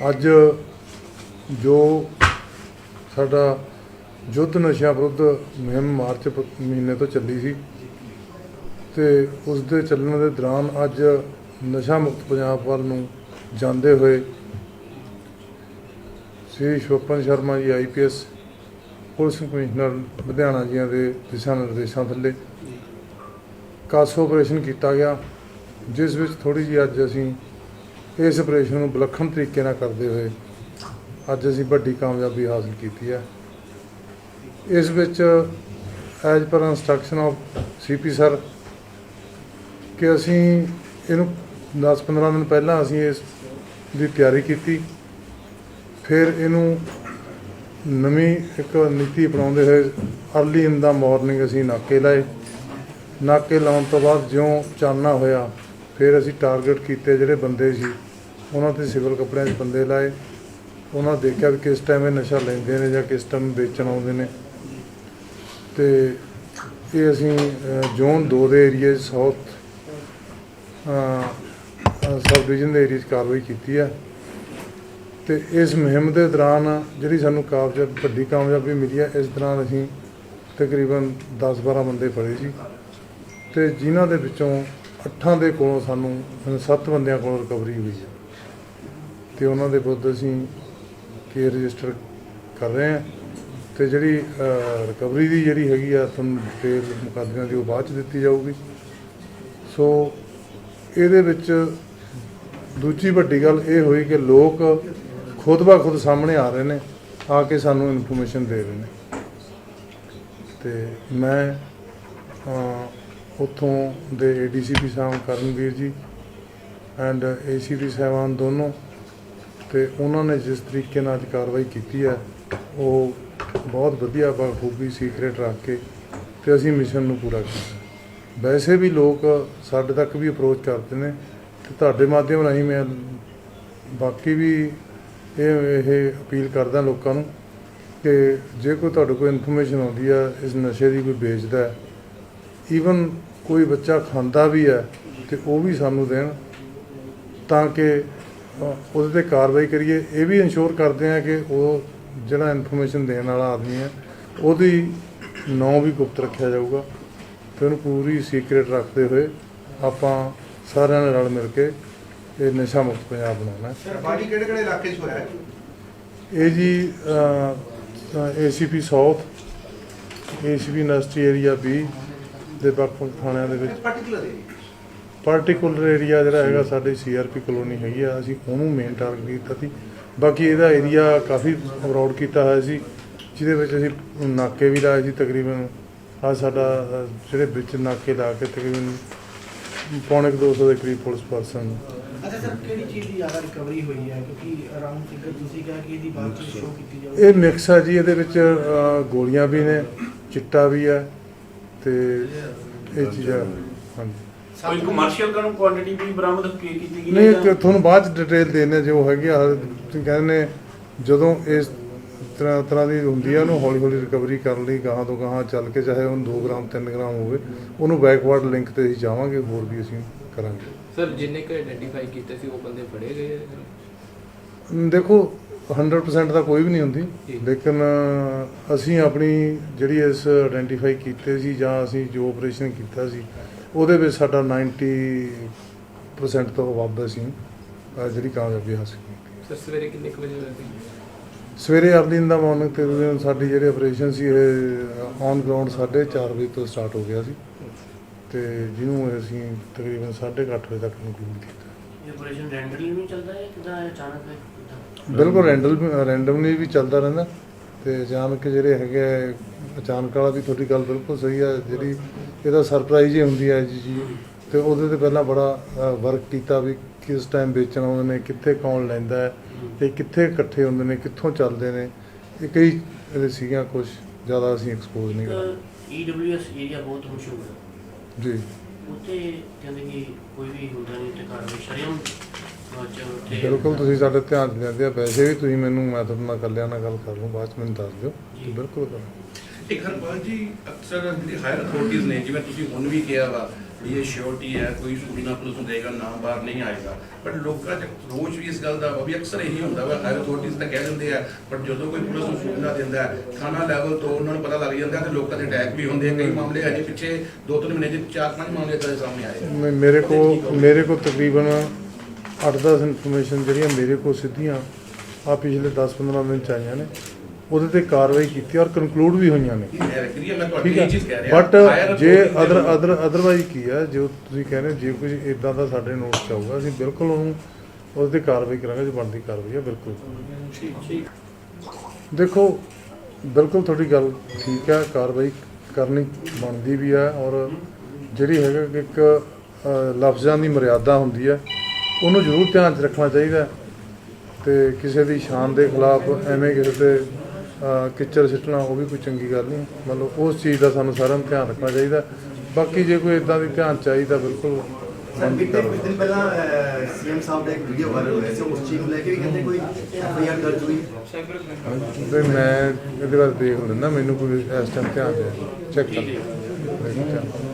ਅੱਜ ਜੋ ਸਾਡਾ ਯੁੱਧ ਨਸ਼ਾ ਵਿਰੁੱਧ ਮੁਹਿੰਮ ਮਾਰਚ ਮਹੀਨੇ ਤੋਂ ਚੱਲੀ ਸੀ ਤੇ ਉਸ ਦੇ ਚੱਲਣ ਦੇ ਦੌਰਾਨ ਅੱਜ ਨਸ਼ਾ ਮੁਕਤ ਪੰਜਾਬ ਵੱਲ ਨੂੰ ਜਾਂਦੇ ਹੋਏ ਸ੍ਰੀ ਸ਼ੋਪਨ Sharma ji IPS police commissioner Ludhiana ਜੀਆਂ ਦੇ ਦਿਸ਼ਾ ਨਿਰਦੇਸ਼ਾਂ ਥੱਲੇ ਕਾਸੋ ਆਪਰੇਸ਼ਨ ਕੀਤਾ ਗਿਆ, ਜਿਸ ਵਿੱਚ ਥੋੜੀ ਜਿਹੀ ਅੱਜ ਅਸੀਂ ਇਸ ਆਪਰੇਸ਼ਨ ਨੂੰ ਵਿਲੱਖਣ ਤਰੀਕੇ ਨਾਲ ਕਰਦੇ ਹੋਏ ਅੱਜ ਅਸੀਂ ਵੱਡੀ ਕਾਮਯਾਬੀ ਹਾਸਲ ਕੀਤੀ ਹੈ। ਇਸ ਵਿੱਚ as per instruction of CP sir ਕਿ ਅਸੀਂ ਇਹਨੂੰ 10-15 ਦਿਨ ਪਹਿਲਾਂ ਅਸੀਂ ਇਸ ਦੀ ਤਿਆਰੀ ਕੀਤੀ। ਫਿਰ ਇਹਨੂੰ ਨਵੀਂ ਇੱਕ ਨੀਤੀ ਅਪਣਾਉਂਦੇ ਹੋਏ ਅਰਲੀ ਇਨ ਦਾ ਮਾਰਨਿੰਗ ਅਸੀਂ ਨਾਕੇ ਲਾਏ। ਨਾਕੇ ਲਾਉਣ ਤੋਂ ਬਾਅਦ ਜਿਉਂ ਚਾਨਣਾ ਹੋਇਆ, ਫਿਰ ਅਸੀਂ ਟਾਰਗੇਟ ਕੀਤੇ ਜਿਹੜੇ ਬੰਦੇ ਸੀ। ਉਹਨਾਂ ਤੇ ਸਿਵਲ ਕੱਪੜਿਆਂ 'ਚ ਬੰਦੇ ਲਾਏ। ਉਹਨਾਂ ਦੇਖਿਆ ਵੀ ਕਿਸ ਟਾਈਮ ਇਹ ਨਸ਼ਾ ਲੈਂਦੇ ਨੇ ਜਾਂ ਕਿਸ ਟਾਈਮ ਵੇਚਣ ਆਉਂਦੇ ਨੇ। ਤੇ ਇਹ ਅਸੀਂ ਜ਼ੋਨ 2 ਦੇ ਏਰੀਏ ਸਾਊਥ ਸਬ ਡਿਵੀਜ਼ਨ ਦੇ ਏਰੀਏ 'ਚ ਕਾਰਵਾਈ ਕੀਤੀ ਹੈ ਤੇ ਇਸ ਮੁਹਿੰਮ ਦੇ ਦੌਰਾਨ ਜਿਹੜੀ ਸਾਨੂੰ ਕਾਮਯਾਬ, ਵੱਡੀ ਕਾਮਯਾਬੀ ਮਿਲੀ ਹੈ ਇਸ ਦੌਰਾਨ ਅਸੀਂ ਤਕਰੀਬਨ 10-12 ਬੰਦੇ ਫੜੇ ਸੀ ਤੇ ਜਿਨ੍ਹਾਂ ਦੇ ਵਿੱਚੋਂ ਅੱਠਾਂ ਦੇ ਕੋਲੋਂ ਸਾਨੂੰ ਸੱਤ ਬੰਦਿਆਂ ਕੋਲੋਂ ਰਿਕਵਰੀ ਹੋਈ ਹੈ ਤੇ ਉਹਨਾਂ ਦੇ ਵਿਰੁੱਧ ਅਸੀਂ ਕੇਸ ਰਜਿਸਟਰ ਕਰ ਰਹੇ ਹਾਂ। ਤੇ ਜਿਹੜੀ ਰਿਕਵਰੀ ਦੀ ਜਿਹੜੀ ਹੈਗੀ ਆ ਤੁਹਾਨੂੰ ਡਿਟੇਲ ਮੁਕੱਦਮਿਆਂ ਦੀ ਉਹ ਬਾਅਦ ਚ ਦਿੱਤੀ ਜਾਊਗੀ। ਸੋ ਇਹਦੇ ਵਿੱਚ ਦੂਜੀ ਵੱਡੀ ਗੱਲ ਇਹ ਹੋਈ ਕਿ ਲੋਕ ਖੁਦ ਬਾ ਖੁਦ ਸਾਹਮਣੇ ਆ ਰਹੇ ਨੇ ਆ ਕੇ ਸਾਨੂੰ ਇਨਫੋਰਮੇਸ਼ਨ ਦੇ ਰਹੇ ਨੇ। ਤੇ ਮੈਂ ਅ, ਉੱਥੋਂ ਦੇ ਏਡੀਸੀਪੀ ਸਾਹਿਬ ਕਰਨਵੀਰ ਜੀ ਐਂਡ ਏਸੀਪੀ ਸਾਹਿਬਾਨ ਦੋਨੋਂ ਤੇ ਉਹਨਾਂ ਨੇ ਜਿਸ ਤਰੀਕੇ ਨਾਲ ਅੱਜ ਕਾਰਵਾਈ ਕੀਤੀ ਹੈ, ਉਹ ਬਹੁਤ ਵਧੀਆ ਬਖੂਬੀ ਸੀਕ੍ਰੇਟ ਰੱਖ ਕੇ ਤੇ ਅਸੀਂ ਮਿਸ਼ਨ ਨੂੰ ਪੂਰਾ ਕੀਤਾ। ਵੈਸੇ ਵੀ ਲੋਕ ਸਾਡੇ ਤੱਕ ਵੀ ਅਪਰੋਚ ਕਰਦੇ ਨੇ ਤੇ ਤੁਹਾਡੇ ਮਾਧਿਅਮ ਰਾਹੀਂ ਮੈਂ ਬਾਕੀ ਵੀ ਇਹ ਇਹ ਅਪੀਲ ਕਰਦਾ ਲੋਕਾਂ ਨੂੰ ਕਿ ਜੇ ਕੋਈ ਤੁਹਾਡੇ ਕੋਲ ਇਨਫੋਰਮੇਸ਼ਨ ਆਉਂਦੀ ਆ ਇਸ ਨਸ਼ੇ ਦੀ ਕੋਈ ਵੇਚਦਾ ਹੈ ਈਵਨ ਕੋਈ ਬੱਚਾ ਖਾਂਦਾ ਵੀ ਹੈ ਤੇ ਉਹ ਵੀ ਸਾਨੂੰ ਦੇਣ ਤਾਂ ਕਿ ਉਹਦੇ ਤੇ ਕਾਰਵਾਈ ਕਰੀਏ। ਇਹ ਵੀ ਇਨਸ਼ੋਰ ਕਰਦੇ ਆ ਕਿ ਉਹ ਜਿਹੜਾ ਇਨਫੋਰਮੇਸ਼ਨ ਦੇਣ ਵਾਲਾ ਆਦਮੀ ਹੈ ਉਹਦੀ ਨਾਂ ਵੀ ਗੁਪਤ ਰੱਖਿਆ ਜਾਊਗਾ। ਤੇ ਉਹਨੂੰ ਪੂਰੀ ਸੀਕ੍ਰੇਟ ਰੱਖਦੇ ਹੋਏ ਆਪਾਂ ਸਾਰਿਆਂ ਨੇ ਰਲ ਮਿਲ ਕੇ ਇਹ ਨਸ਼ਾ ਮੁਕਤ ਪੰਜਾਬ ਬਣਾਉਣਾ ਹੈ। ਸਰ ਬਾਡੀ ਕਿਹੜੇ ਕਿਹੜੇ ਇਲਾਕੇ 'ਚ ਹੋਇਆ ਹੈ? ਇਹ ਜੀ ACP south ACP industry area B ਦੇ ਵੱਖ-ਵੱਖ ਥਾਣਿਆਂ ਦੇ ਵਿੱਚ। ਪਾਰਟਿਕੂਲਰ ਏਰੀਆ ਪਾਰਟਿਕੂਲਰ ਏਰੀਆ ਜਿਹੜਾ ਹੈਗਾ ਸਾਡੇ ਸੀਆਰਪੀ ਕਲੋਨੀ ਹੈਗੀ ਆ ਅਸੀਂ ਉਹਨੂੰ ਮੇਨ ਟਾਰਗੇਟ ਕੀਤਾ ਸੀ। ਬਾਕੀ ਇਹਦਾ ਏਰੀਆ ਕਾਫੀ ਅਬਰੋਡ ਕੀਤਾ ਹੋਇਆ ਸੀ ਜਿਹਦੇ ਵਿੱਚ ਅਸੀਂ ਨਾਕੇ ਵੀ ਲਾਏ ਸੀ ਤਕਰੀਬਨ। ਆ ਸਾਡਾ ਜਿਹੜੇ ਵਿੱਚ ਨਾਕੇ ਲਾ ਕੇ ਤਕਰੀਬਨ ਪੌਣੇ ਕੁ 200 ਦੇ ਕਰੀਬ ਪੁਲਿਸ ਪਰਸਨ ਅੱਛਾ ਸਰ ਕਿਹੜੀ ਚੀਜ਼ ਦੀ ਜ਼ਿਆਦਾ ਰਿਕਵਰੀ ਹੋਈ ਹੈ? ਕਿਉਂਕਿ ਅਰਾਊਂਡ ਫਿਗਰ ਤੁਸੀਂ ਕਿਹਾ ਕਿ ਇਹਦੀ ਬਾਅਦ ਚ ਸ਼ੋ ਕੀਤੀ ਜਾਊਗੀ। ਇਹ ਮਿਕਸ ਆ ਜੀ ਇਹਦੇ ਵਿੱਚ ਗੋਲੀਆਂ ਵੀ ਨੇ ਚਿੱਟਾ ਵੀ ਹੈ ਤੇ ਇਹ ਚੀਜ਼ਾਂ ਹਾਂਜੀ। ਕੋਈ ਕਮਰਸ਼ੀਅਲ ਕਾਨੂੰ ਕੁਆਂਟੀਟੀ ਵੀ ਬਰਾਮਦ ਕੀ ਕੀਤੀ ਗਈ ਨਹੀਂ ਇੱਕ ਤੁਹਾਨੂੰ ਬਾਅਦ ਚ ਡਿਟੇਲ ਦੇਣੇ ਜੋ ਹੈਗੀ ਆ ਤੁਸੀਂ ਕਹਿੰਦੇ ਨੇ ਜਦੋਂ ਇਸ ਤਰ੍ਹਾਂ ਤਰ੍ਹਾਂ ਦੀ ਹੁੰਦੀ ਆ ਉਹਨੂੰ ਹੌਲੀ ਹੌਲੀ ਰਿਕਵਰੀ ਕਰਨ ਲਈ ਗਾਹਾਂ ਤੋਂ ਗਾਹਾਂ ਚੱਲ ਕੇ ਚਾਹੇ ਉਹਨੂੰ 2 ਗ੍ਰਾਮ 3 ਗ੍ਰਾਮ ਹੋਵੇ ਉਹਨੂੰ ਬੈਕਵਰਡ ਲਿੰਕ ਤੇ ਅਸੀਂ ਜਾਵਾਂਗੇ ਹੋਰ ਵੀ ਅਸੀਂ ਕਰਾਂਗੇ। ਸਰ ਜਿੰਨੇ ਕੁ ਆਇਡੈਂਟੀਫਾਈ ਕੀਤੇ ਸੀ ਉਹ ਬੰਦੇ ਫੜੇ ਗਏ ਦੇਖੋ 100% ਤਾਂ ਕੋਈ ਵੀ ਨਹੀਂ ਹੁੰਦੀ। ਲੇਕਿਨ ਅਸੀਂ ਆਪਣੀ ਜਿਹੜੀ ਇਸ ਆਇਡੈਂਟੀਫਾਈ ਕੀਤੇ ਸੀ ਜਾਂ ਅਸੀਂ ਜੋ ਆਪਰੇਸ਼ਨ ਕੀਤਾ ਸੀ ਉਹਦੇ ਵਿੱਚ ਸਾਡਾ 90% ਤੋਂ ਵੱਧ ਅਸੀਂ ਅਹ ਜਿਹੜੀ ਕਾਮਯਾਬੀ ਹਾਸਲ ਕੀਤੀ ਸਰ ਸਵੇਰੇ ਕਿੰਨੇ ਕੁ ਵਜੇ ਸੀ? ਸਵੇਰੇ ਅਰਲੀ ਇਨ ਦਾ ਮਾਰਨਿੰਗ ਤੇ ਸਾਡੀ ਜਿਹੜੀ ਆਪਰੇਸ਼ਨ ਸੀ ਇਹ ਔਨ ਗਰਾਊਂਡ 4:30 ਵਜੇ ਤੋਂ ਸਟਾਰਟ ਹੋ ਗਿਆ ਸੀ। ਤੇ ਜਿਹਨੂੰ ਅਸੀਂ ਤਕਰੀਬਨ 8:30 ਵਜੇ ਤੱਕ ਕੰਕਲੂਡ ਕੀਤਾ। ਇਹ ਆਪਰੇਸ਼ਨ ਰੈਂਡਮਲੀ ਨਹੀਂ ਚੱਲਦਾ ਹੈ ਕਿਦਾਂ ਅਚਾਨਕ ਹੈ ਬਿਲਕੁਲ ਰੈਂਡਲ ਰੈਂਡਮਲੀ ਵੀ ਚੱਲਦਾ ਰਹਿੰਦਾ। ਤੇ ਅਚਾਨਕ ਜਿਹੜੇ ਹੈਗੇ ਆ, ਅਚਾਨਕ ਵਾਲਾ ਵੀ ਤੁਹਾਡੀ ਗੱਲ ਬਿਲਕੁਲ ਸਹੀ ਹੈ ਜਿਹੜੀ ਇਹਦਾ ਸਰਪ੍ਰਾਈਜ਼ ਹੀ ਹੁੰਦੀ ਹੈ ਜੀ ਜੀ। ਤੇ ਉਹਦੇ ਤੇ ਪਹਿਲਾਂ ਬੜਾ ਵਰਕ ਕੀਤਾ ਵੀ ਕਿਸ ਟਾਈਮ ਵੇਚਣ ਆਉਂਦੇ ਨੇ ਕਿੱਥੇ ਕੌਣ ਲੈਂਦਾ ਹੈ ਤੇ ਕਿੱਥੇ ਇਕੱਠੇ ਹੁੰਦੇ ਨੇ ਕਿੱਥੋਂ ਚੱਲਦੇ ਨੇ ਇਹ ਕਈ ਇਹਦੇ ਸੀਗੀਆਂ ਕੁਝ ਜ਼ਿਆਦਾ ਅਸੀਂ ਐਕਸਪੋਜ਼ ਨਹੀਂ ਕਰਦੇ ਈਡਬਲਯੂਐਸ ਏਰੀਆ ਬਹੁਤ ਮਸ਼ਹੂਰ ਹੈ। ਜੀ। ਉੱਥੇ ਕਹਿੰਦੇ ਕਿ ਕੋਈ ਵੀ ਹੁੰਦਾ ਨਹੀਂ ਤੇ ਕਾਰਵਾਈ ਸ਼ਰਮ ਚ ਉੱਥੇ ਬਿਲਕੁਲ ਤੁਸੀਂ ਸਾਡੇ ਧਿਆਨ 'ਚ ਲੈਂਦੇ ਆ ਵੈਸੇ ਵੀ ਤੁਸੀਂ ਮੈਨੂੰ ਮੈਂ ਤੁਹਾਡੇ ਨਾਲ ਇਕੱਲਿਆਂ ਨਾਲ ਗੱਲ ਕਰ ਲੂੰ ਬਾਅਦ 'ਚ ਮੈਨੂੰ ਦੱਸ ਦਿਓ। ਜੀ। ਬਿਲਕੁਲ ਕਰਾਂਗੇ ਇੱਕ ਹਰਪਾਲ ਜੀ ਅਕਸਰ ਜਿਹੜੀ ਹਾਇਰ ਅਥਾਰਟੀਆਂ ਨੇ ਜਿਵੇਂ ਤੁਸੀਂ ਹੁਣ ਵੀ ਕਿਹਾ ਵਾ ਵੀ ਇਹ ਸ਼ੋਰਟੀ ਹੈ ਕੋਈ ਸੂਚਨਾ ਪੁਲਿਸ ਨੂੰ ਦੇਗਾ ਨਾ ਬਾਹਰ ਨਹੀਂ ਆਏਗਾ। ਬਟ ਲੋਕਾਂ 'ਚ ਰੋਜ਼ ਵੀ ਇਸ ਗੱਲ ਦਾ ਵੀ ਅਕਸਰ ਇਹੀ ਹੁੰਦਾ ਵਾ ਹਾਇਰ ਅਥਾਰਟੀਜ਼ ਤਾਂ ਕਹਿ ਦਿੰਦੇ ਆ ਪਰ ਜਦੋਂ ਕੋਈ ਪੁਲਿਸ ਨੂੰ ਸੂਚਨਾ ਦਿੰਦਾ ਹੈ ਥਾਣਾ ਲੈਵਲ ਤੋਂ ਉਹਨਾਂ ਨੂੰ ਪਤਾ ਲੱਗ ਜਾਂਦਾ ਤੇ ਲੋਕਾਂ ਦੇ ਅਟੈਕ ਵੀ ਹੁੰਦੇ ਆ। ਕਈ ਮਾਮਲੇ ਅਜੇ ਪਿੱਛੇ ਦੋ ਤਿੰਨ ਮਹੀਨੇ 'ਚ ਚਾਰ ਪੰਜ ਮਾਮਲੇ ਤਾਂ ਸਾਹਮਣੇ ਆਏ ਆ। ਮੈਂ- ਮੇਰੇ ਕੋ ਮੇਰੇ ਕੋ ਤਕਰੀਬਨ 8-10 ਇਨਫੋਰਮੇਸ਼ਨ ਜਿਹੜੀਆਂ ਮੇਰੇ ਕੋ ਸਿੱਧੀਆਂ ਆ ਪਿਛਲੇ 10-15 ਦਿਨ ਚ ਆਈਆਂ ਨੇ ਉਹਦੇ ਤੇ ਕਾਰਵਾਈ ਕੀਤੀ ਔਰ ਕਨਕਲੂਡ ਵੀ ਹੋਈਆਂ ਨੇ। ਠੀਕ ਇਹ ਹੈ ਚੀਜ਼ ਕਹਿ ਰਿਹਾ। ਬਟ ਜੇ ਅਦਰ ਅਦਰ ਅਦਰਵਾਈਜ਼ ਕੀ ਹੈ ਜੋ ਤੁਸੀਂ ਕਹਿ ਰਹੇ ਹੋ, ਜੇ ਕੁਝ ਇਦਾਂ ਦਾ ਸਾਡੇ ਨੋਟ ਚ ਆਊਗਾ ਅਸੀਂ ਬਿਲਕੁਲ ਉਹਨੂੰ ਉਹਦੇ ਤੇ ਕਾਰਵਾਈ ਕਰਾਂਗੇ ਜੋ ਬਣਦੀ ਕਾਰਵਾਈ ਹੈ ਬਿਲਕੁਲ। ਦੇਖੋ ਬਿਲਕੁਲ ਤੁਹਾਡੀ ਗੱਲ ਠੀਕ ਹੈ ਕਾਰਵਾਈ ਕਰਨੀ ਬਣਦੀ ਵੀ ਹੈ ਔਰ ਜਿਹੜੀ ਹੈਗਾ ਕਿ ਇੱਕ ਲਫ਼ਜ਼ਾਂ ਦੀ ਮਰਿਆਦਾ ਹੁੰਦੀ ਹੈ ਉਹਨੂੰ ਜ਼ਰੂਰ ਧਿਆਨ 'ਚ ਰੱਖਣਾ ਚਾਹੀਦਾ ਤੇ ਕਿਸੇ ਦੀ ਸ਼ਾਨ ਦੇ ਖਿਲਾਫ ਐਵੇਂ ਕਿਸੇ ਤੇ ਅ, ਕਿੱਚੜ ਸਿੱਟਣਾ ਉਹ ਵੀ ਕੋਈ ਚੰਗੀ ਗੱਲ ਨਹੀਂ। ਮਤਲਬ ਉਸ ਚੀਜ਼ ਦਾ ਸਾਨੂੰ ਸਾਰਿਆਂ ਨੂੰ ਧਿਆਨ ਰੱਖਣਾ ਚਾਹੀਦਾ। ਬਾਕੀ ਜੇ ਕੋਈ ਇਦਾਂ ਦੀ ਧਿਆਨ ਚਾਹੀਦਾ ਬਿਲਕੁਲ ਸਰ ਬਣਦੀ ਕਿਤੇ ਕੁਝ ਕਾਰਵਾਈ। ਦਿਨ ਪਹਿਲਾਂ ਸੀਐਮ ਸਾਹਿਬ ਦਾ ਇੱਕ ਵੀਡੀਓ ਵਾਇਰਲ ਹੋਇਆ ਸੀ ਉਸ ਚੀਜ਼ ਨੂੰ ਲੈ ਕੇ ਵੀ ਕਹਿੰਦੇ ਕੋਈ ਐਫਆਈਆਰ ਦਰਜ ਹੋਈ? ਤੇ ਮੈਂ ਇਹਦੇ ਬਾਰੇ ਦੇਖ ਲੈਂਦਾ ਮੈਨੂੰ ਕੋਈ ਇਸ ਟਾਈਮ ਧਿਆਨ ਦੇ ਚੈੱਕ ਕਰ